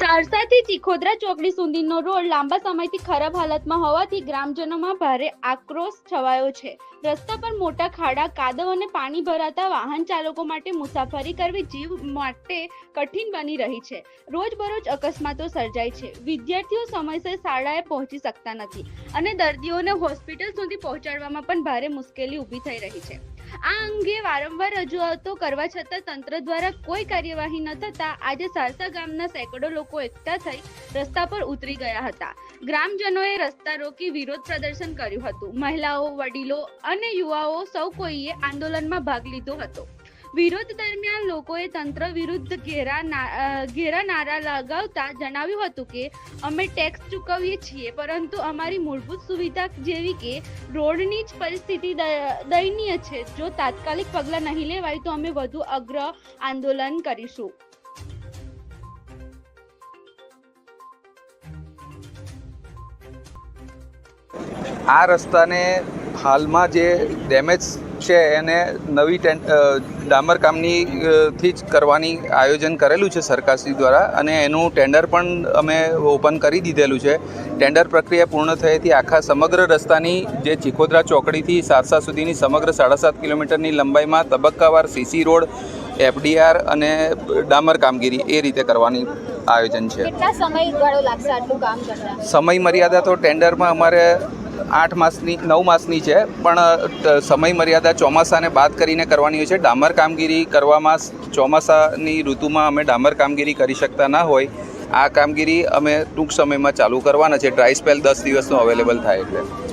સારસાથી ચીખોદરા ચોકડી સુધીનો રોડ લાંબા સમયથી ખરાબ હાલતમાં હોવાથી ગ્રામજનોમાં ભારે આક્રોશ છવાયો છે. રસ્તા પર મોટા ખાડા, કાદવ અને પાણી ભરાતા વાહન ચાલકો માટે મુસાફરી કરવી જીવ માટે કઠિન બની રહી છે. રોજબરોજ અકસ્માતો સર્જાય છે. વિદ્યાર્થીઓ સમયસર શાળાએ પહોંચી શકતા નથી અને દર્દીઓને હોસ્પિટલ સુધી પહોંચાડવામાં પણ ભારે મુશ્કેલી ઊભી થઈ રહી છે. આ અંગે વારંવાર રજૂઆતો કરવા છતાં તંત્ર દ્વારા કોઈ કાર્યવાહી ન થતા આજે સારસા ગામના સેંકડો લોકો એકઠા થઈ રસ્તા પર ઉતરી ગયા હતા. ગ્રામજનોએ રસ્તા રોકી વિરોધ પ્રદર્શન કર્યું હતું. મહિલાઓ, વડીલો અને યુવાઓ સૌ કોઈએ આંદોલનમાં ભાગ લીધો હતો. વિરોધ દરમિયાન લોકોએ તંત્ર વિરુદ્ધ ઘેરા ઘેરા નારા લગાવતા જણાવ્યું હતું કે, અમે ટેક્સ ચૂકવીએ છીએ, પરંતુ અમારી મૂળભૂત સુવિધા જેવી કે રોડની જ પરિસ્થિતિ દયનીય છે. જો તાત્કાલિક પગલાં નહીં લેવાય તો અમે વધુ અગ્ર આંદોલન કરીશું. આ રસ્તાને હાલમાં જે ડેમેજ છે એને નવી ટેન ડામર કામની થી જ કરવાની આયોજન કરેલું છે સરકારશ્રી દ્વારા અને એનું ટેન્ડર પણ અમે ઓપન કરી દીધેલું છે. ટેન્ડર પ્રક્રિયા પૂર્ણ થયેથી આખા સમગ્ર રસ્તાની જે ચીખોદરા ચોકડીથી સારસા સુધીની સમગ્ર સાડા સાત કિલોમીટરની લંબાઈમાં તબક્કાવાર સીસી રોડ એફડીઆર અને ડામર કામગીરી એ રીતે કરવાની આયોજન છે. સમય મર્યાદા તો ટેન્ડરમાં અમારે આઠ માસની, નવ માસની છે, પણ સમય મર્યાદા ચોમાસાને બાદ કરીને કરવાની હોય છે. ડામર કામગીરી કરવામાં ચોમાસાની ઋતુમાં અમે ડામર કામગીરી કરી શકતા ના હોય. આ કામગીરી અમે ટૂંક સમયમાં ચાલુ કરવાના છે. ડ્રાય સ્પેલ દસ દિવસનો અવેલેબલ થાય એટલે.